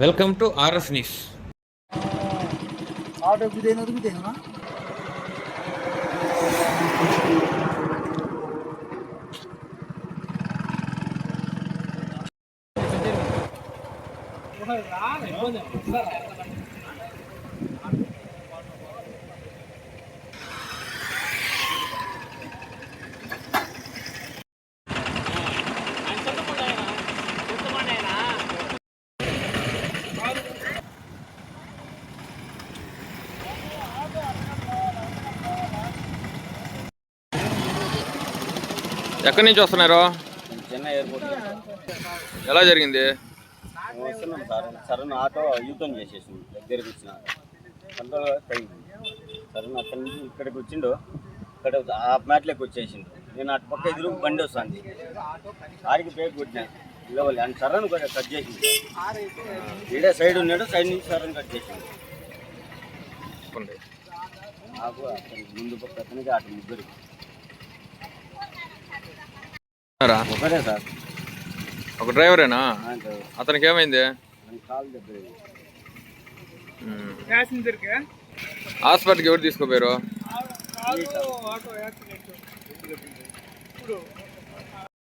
Welcome to R S news auto గుదేను గుదేనా ఎక్కడి నుంచి వస్తున్నారు? చెన్నై ఎయిర్పోర్ట్ ఎలా జరిగింది? వస్తున్నాం సార్. సరైన ఆటో యూటర్న్ చేసేసింది. దగ్గరికి వచ్చిన కంట్రోల్ తగ్గింది సరైన అక్కడి నుంచి ఇక్కడికి వచ్చిండు. ఇక్కడ ఆ మ్యాట్లోకి వచ్చేసిండు. నేను అటు పక్క ఎదురు బండి వస్తుంది. ఆడికి బ్రేక్ కొట్టినా. ఇవ్వాలి అని సరైన కట్ చేసింది ఈడే సైడ్ ఉన్నాడు సైడ్ నుంచి సరైన కట్ చేసిండు. చెప్పండి. నాకు ముందు పక్క అతనికి అటు ముగ్గురు రా. ఒకటే సార్ ఒక డ్రైవరేనా? అతనికి ఏమైంది హాస్పిటల్కి ఎవరు తీసుకోపోయారు?